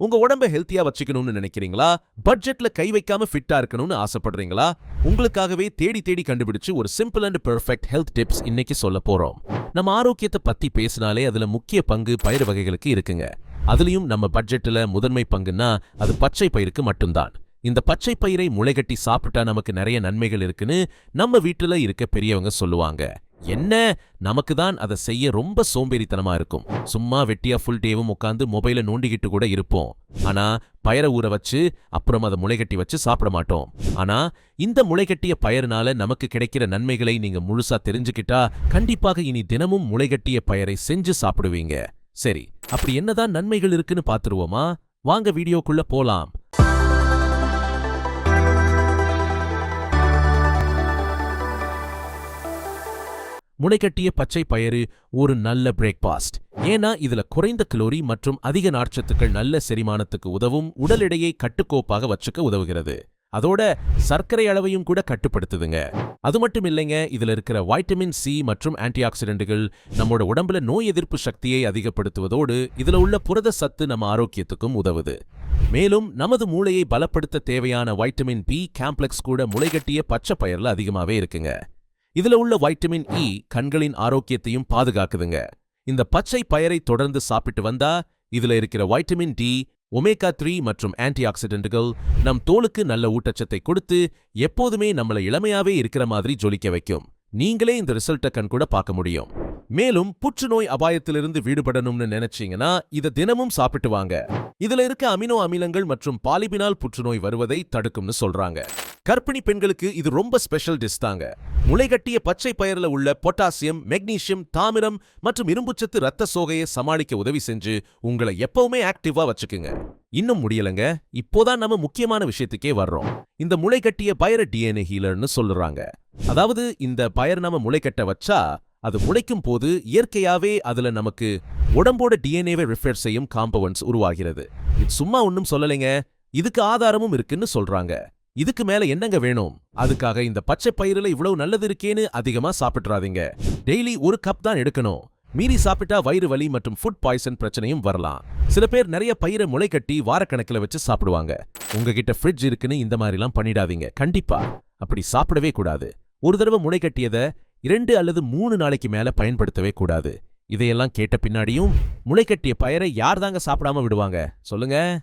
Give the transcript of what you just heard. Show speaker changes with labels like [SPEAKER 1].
[SPEAKER 1] உங்க உடம்ப ஹெல்த்தியா வச்சுக்கணும்னு நினைக்கிறீங்களா? பட்ஜெட்ல கை வைக்காம ஃபிட்டா இருக்கணும்னு ஆசைப்படுறீங்களா? உங்களுக்காகவே தேடி தேடி கண்டுபிடிச்சு ஒரு simple and perfect health tips இன்னைக்கு சொல்ல போறோம். நம்ம ஆரோக்கியத்தை பத்தி பேசினாலே அதுல முக்கிய பங்கு பயிர் வகைகளுக்கு இருக்குங்க. அதுலயும் நம்ம பட்ஜெட்ல முதன்மை பங்குன்னா அது பச்சை பயிருக்கு மட்டும்தான். இந்த பச்சை பயிரை முளைகட்டி சாப்பிட்டா நமக்கு நிறைய நன்மைகள் இருக்குன்னு நம்ம வீட்டுல இருக்க பெரியவங்க சொல்லுவாங்க. என்ன? நமக்கு தான் அதை செய்ய ரொம்ப சோம்பேறித்தனமா இருக்கும். சும்மா வெட்டியா ஃபுல் டேவும் உட்காந்து மொபைல நோண்டிக்கிட்டு கூட இருப்போம். ஆனா பயரை ஊற வச்சு அப்புறம் அதை முளைகட்டி வச்சு சாப்பிட மாட்டோம். ஆனா இந்த முளைகட்டிய பயர்னால நமக்கு கிடைக்கிற நன்மைகளை நீங்க முழுசா தெரிஞ்சுக்கிட்டா கண்டிப்பாக இனி தினமும் முளைகட்டிய பயரை செஞ்சு சாப்பிடுவீங்க. சரி அப்படி என்னதான் நன்மைகள் இருக்குன்னு பாத்துருவோமா? வாங்க வீடியோக்குள்ள போலாம். முளைக்கட்டிய பச்சை பயறு ஒரு நல்ல பிரேக்ஃபாஸ்ட் ஏன்னா இதுல குறைந்த கலோரி மற்றும் அதிக நார்ச்சத்துக்கள் நல்ல செரிமானத்துக்கு உதவும் உடல் எடையை கட்டுக்கோப்பாக வச்சுக்க உதவுகிறது. அதோட சர்க்கரை அளவையும் கூட கட்டுப்படுத்துதுங்க. அது மட்டும் இல்லைங்க இதுல இருக்கிற வைட்டமின் சி மற்றும் ஆன்டிஆக்சிடென்ட்டுகள் நம்மோட உடம்புல நோய் எதிர்ப்பு சக்தியை அதிகப்படுத்துவதோடு இதுல உள்ள புரத சத்து நம்ம ஆரோக்கியத்துக்கும் உதவுது. மேலும் நமது மூளையை பலப்படுத்த தேவையான வைட்டமின் பி காம்ப்ளெக்ஸ் கூட முளைகட்டிய பச்சை பயிரில் அதிகமாவே இருக்குங்க. இதுல உள்ள வைட்டமின் இ கண்களின் ஆரோக்கியத்தையும் பாதுகாக்குதுங்க. இந்த பச்சை பயரை தொடர்ந்து சாப்பிட்டு வந்தா இதுல இருக்கிற வைட்டமின் டி ஒமேகா த்ரீ மற்றும் ஆன்டி ஆக்சிடென்ட்டுகள் நம் தோலுக்கு நல்ல ஊட்டச்சத்தை கொடுத்து எப்போதுமே நம்மள இளமையாவே இருக்கிற மாதிரி ஜொலிக்க வைக்கும். நீங்களே இந்த ரிசல்ட்டை கண் கூட பார்க்க முடியும். மேலும் புற்றுநோய் அபாயத்திலிருந்து வீடுபடணும்னு நினைச்சீங்கன்னா இதை தினமும் சாப்பிட்டு வாங்க. இதுல இருக்க அமினோ அமிலங்கள் மற்றும் பாலிபினால் புற்றுநோய் வருவதை தடுக்கும்னு சொல்றாங்க. கர்ப்பிணி பெண்களுக்கு இது ரொம்ப ஸ்பெஷல் டிஷ் தாங்க. முளைகட்டிய பச்சை பயிரில் உள்ள பொட்டாசியம் மெக்னீசியம் தாமிரம் மற்றும் இரும்புச்சத்து ரத்த சோகையை சமாளிக்க உதவி செஞ்சு உங்களை எப்பவுமே ஆக்டிவா வச்சுக்குங்க. இன்னும் முடியலங்க. இப்போதான் நம்ம முக்கியமான விஷயத்துக்கே வர்றோம். இந்த முளைகட்டிய பயிர டிஎன்ஏ ஹீலர்னு சொல்லுறாங்க. அதாவது இந்த பயிர் நம்ம முளைக்கட்ட வச்சா அது முளைக்கும் போது இயற்கையாவே அதுல நமக்கு உடம்போட டிஎன்ஏவை ரிஃப்ரெஷ் செய்யும் காம்பவுண்ட்ஸ் உருவாகிறது. இது சும்மா ஒன்னும் சொல்லலைங்க. இதுக்கு ஆதாரமும் இருக்குன்னு சொல்றாங்க. இதுக்கு மேல என்னங்க வேணும்? அதுக்காக இந்த பச்சை பயிரில இவ்வளவு நல்லது இருக்கேன்னு அதிகமா சாப்பிட்றாதீங்க டெய்லி ஒரு கப் தான் எடுக்கணும். மீறி சாப்பிட்டா வயிறு வலி மற்றும் ஃபுட் பாய்சன் பிரச்சனையும் வரலாம். சில பேர் நிறைய பயிரை முளைக்கட்டி வாரக்கணக்கில் வச்சு சாப்பிடுவாங்க. உங்ககிட்ட ஃப்ரிட்ஜ் இருக்குன்னு இந்த மாதிரிலாம் பண்ணிடாதீங்க. கண்டிப்பா. அப்படி சாப்பிடவே கூடாது. ஒரு தடவை முளைக்கட்டியதை இரண்டு அல்லது மூணு நாளைக்கு மேல பயன்படுத்தவே கூடாது. இதையெல்லாம் கேட்ட பின்னாடியும் முளைக்கட்டிய பயிரை யார் தாங்க சாப்பிடாம விடுவாங்க? சொல்லுங்க.